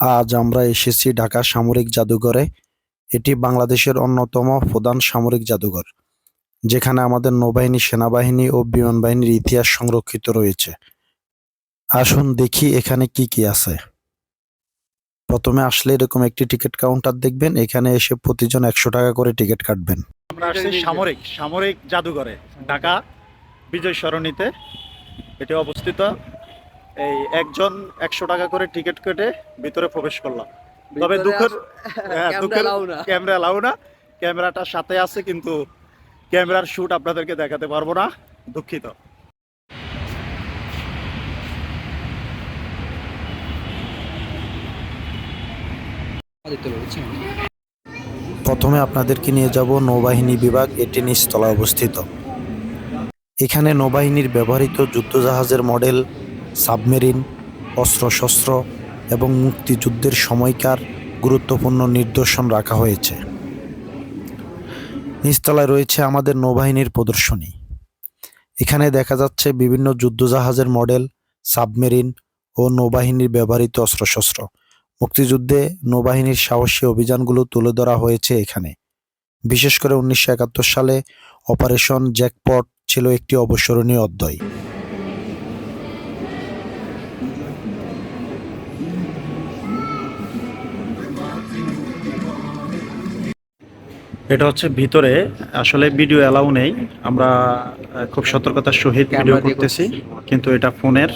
আজ আমরা এসেছি ঢাকা সামরিক জাদুঘরে। এটি বাংলাদেশের অন্যতম প্রধান সামরিক জাদুঘর, যেখানে আমাদের নৌবাহিনী, সেনাবাহিনী ও বিমান বাহিনীর ইতিহাস সংরক্ষিত রয়েছে। আসুন দেখি এখানে কি কি আছে। প্রথমে আসলে এরকম একটি টিকিট কাউন্টার দেখবেন, এখানে এসে প্রতিজন একশো টাকা করে টিকিট কাটবেন। আমরা আসছি সামরিক সামরিক জাদুঘরে, ঢাকা বিজয় সরণিতে। এটি অবস্থিত এই একজন একশো টাকা করে টিকিট কেটে ভিতরে প্রবেশ করলাম। তবে দুঃখের হ্যাঁ, দুঃখের ক্যামেরা লাও না। ক্যামেরাটা সাথে আছে কিন্তু ক্যামেরার শ্যুট আপনাদেরকে দেখাতে পারব না। দুঃখিত। প্রথমে আপনাদেরকে নিয়ে যাব নৌবাহিনী বিভাগ এটি নিচতলায় অবস্থিত। এখানে নৌবাহিনীর ব্যবহৃত যুদ্ধজাহাজের মডেল সাবমেরিন, অস্ত্রশস্ত্র এবং মুক্তিযুদ্ধের সময়কার গুরুত্বপূর্ণ নিদর্শন রাখা হয়েছে। নিচতলায় রয়েছে আমাদের নৌবাহিনীর প্রদর্শনী। এখানে দেখা যাচ্ছে বিভিন্ন যুদ্ধজাহাজের মডেল, সাবমেরিন ও নৌবাহিনীর ব্যবহৃত অস্ত্রশস্ত্র। মুক্তিযুদ্ধে নৌবাহিনীর সাহসী অভিযানগুলো তুলে ধরা হয়েছে এখানে। বিশেষ করে উনিশশো একাত্তর সালে অপারেশন জ্যাকপট ছিল একটি অবসরণীয় অধ্যায়। এটা হচ্ছে ভিতরে আসলে ভিডিও অ্যালাউ নেই। আমরা খুব সতর্কতার সহিত ভিডিও করতেছি। কিন্তু এটা ফোনের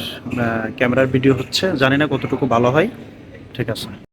ক্যামেরার ভিডিও হচ্ছে। জানি না কতটুকু ভালো হয়। ঠিক আছে।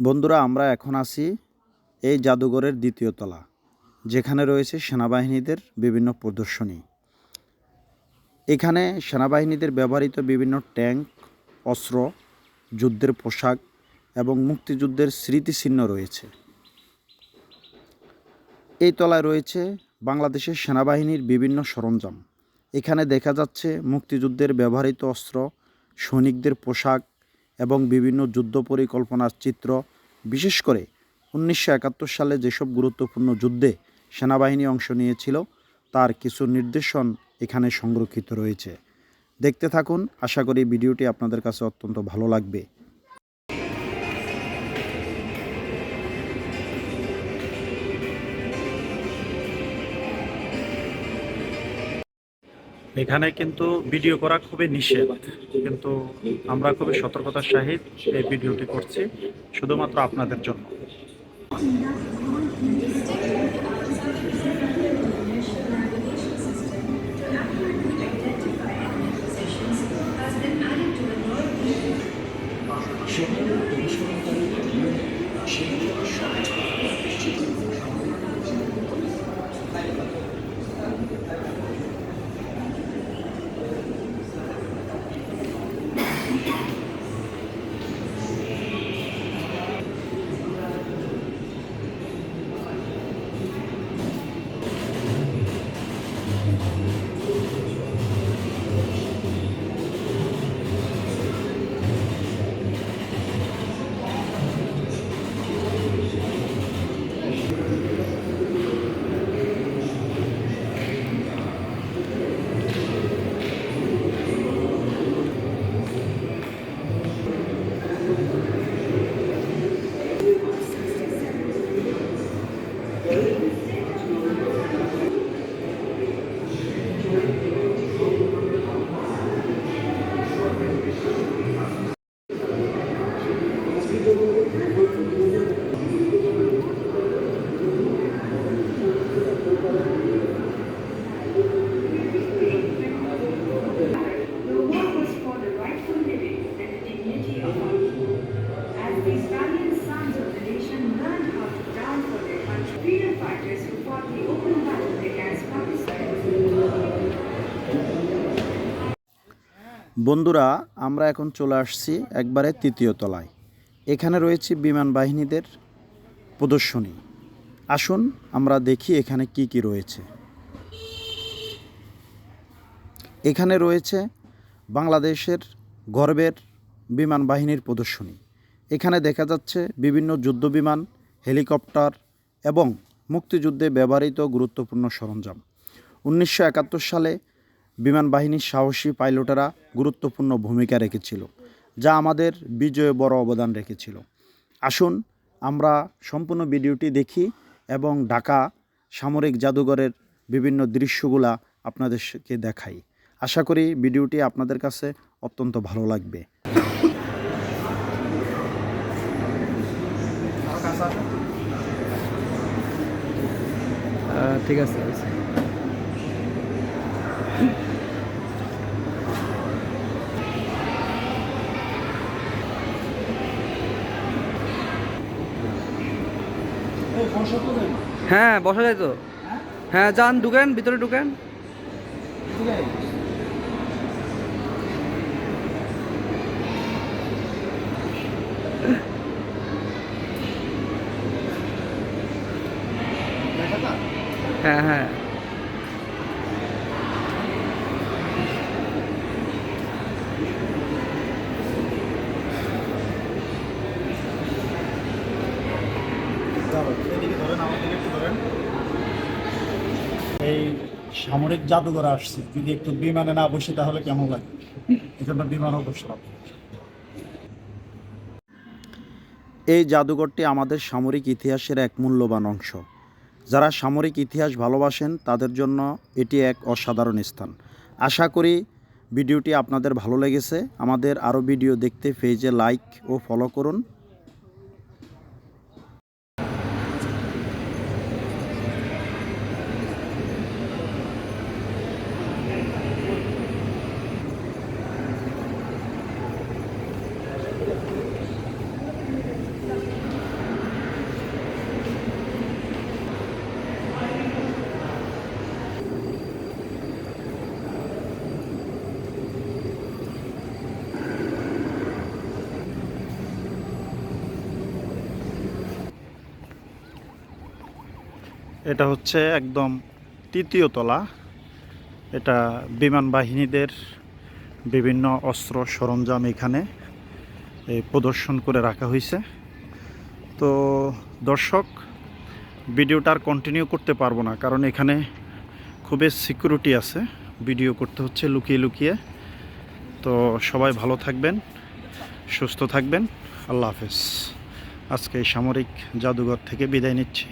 বন্ধুরা, আমরা এখন আছি এই জাদুঘরের দ্বিতীয় তলা, যেখানে রয়েছে সেনাবাহিনীদের বিভিন্ন প্রদর্শনী। এখানে সেনাবাহিনীদের ব্যবহৃত বিভিন্ন ট্যাঙ্ক, অস্ত্র, যুদ্ধের পোশাক এবং মুক্তিযুদ্ধের স্মৃতিচিহ্ন রয়েছে। এই তলায় রয়েছে বাংলাদেশের সেনাবাহিনীর বিভিন্ন সরঞ্জাম। এখানে দেখা যাচ্ছে মুক্তিযুদ্ধের ব্যবহৃত অস্ত্র, সৈনিকদের পোশাক এবং বিভিন্ন যুদ্ধ পরিকল্পনার চিত্র, বিশেষ করে উনিশশো একাত্তর সালে যেসব গুরুত্বপূর্ণ যুদ্ধে সেনাবাহিনী অংশ নিয়েছিল, তার কিছু নির্দেশন এখানে সংরক্ষিত রয়েছে। দেখতে থাকুন, আশা করি ভিডিওটি আপনাদের কাছে অত্যন্ত ভালো লাগবে। এখানে কিন্তু ভিডিও করা খুবই নিষেধ কিন্তু আমরা খুবই সতর্কতার সাহিত এই ভিডিওটি করছি, শুধুমাত্র আপনাদের জন্য বন্ধুরা, আমরা এখন চলে আসছি একবারে তৃতীয় তলায়। এখানে রয়েছে বিমান বাহিনীদের প্রদর্শনী। আসুন, আমরা দেখি এখানে কি কি রয়েছে। এখানে রয়েছে বাংলাদেশের গর্বের বিমান বাহিনীর প্রদর্শনী। এখানে দেখা যাচ্ছে বিভিন্ন যুদ্ধ বিমান, হেলিকপ্টার এবং মুক্তিযুদ্ধে ব্যবহৃত গুরুত্বপূর্ণ সরঞ্জাম। উনিশশো একাত্তর সালে বিমান বাহিনীর সাহসী পাইলটেরা গুরুত্বপূর্ণ ভূমিকা রেখেছিল, যা আমাদের বিজয়ে বড় অবদান রেখেছিল। আসুন আমরা সম্পূর্ণ ভিডিওটি দেখি এবং ঢাকা সামরিক জাদুঘরের বিভিন্ন দৃশ্যগুলা আপনাদেরকে দেখাই। আশা করি ভিডিওটি আপনাদের কাছে অত্যন্ত ভালো লাগবে। ঠিক আছে আছে। হ্যাঁ বসা যায় তো। হ্যাঁ যান ঢুকেন ভিতরে ঢুকেন। হ্যাঁ হ্যাঁ এই সামরিক জাদুঘরে আসছি। যদি একটু বিমানে না বসি তাহলে কেমন লাগে? এই জন্য বিমানও এই জাদুঘরটি আমাদের সামরিক ইতিহাসের এক মূল্যবান অংশ। যারা সামরিক ইতিহাস ভালোবাসেন, তাদের জন্য এটি এক অসাধারণ স্থান। আশা করি ভিডিওটি আপনাদের ভালো লেগেছে। আমাদের আরও ভিডিও দেখতে পেজে লাইক ও ফলো করুন। এটা হচ্ছে একদম তৃতীয় তলা। এটা বিমান বাহিনীদের বিভিন্ন অস্ত্র সরঞ্জাম এখানে এই প্রদর্শন করে রাখা হয়েছে। তো দর্শক, ভিডিওটা আর কন্টিনিউ করতে পারব না, কারণ এখানে খুবই সিকিউরিটি আছে। ভিডিও করতে হচ্ছে লুকিয়ে লুকিয়ে। তো সবাই ভালো থাকবেন, সুস্থ থাকবেন। আল্লাহ হাফেজ। আজকে সামরিক জাদুঘর থেকে বিদায় নিচ্ছি।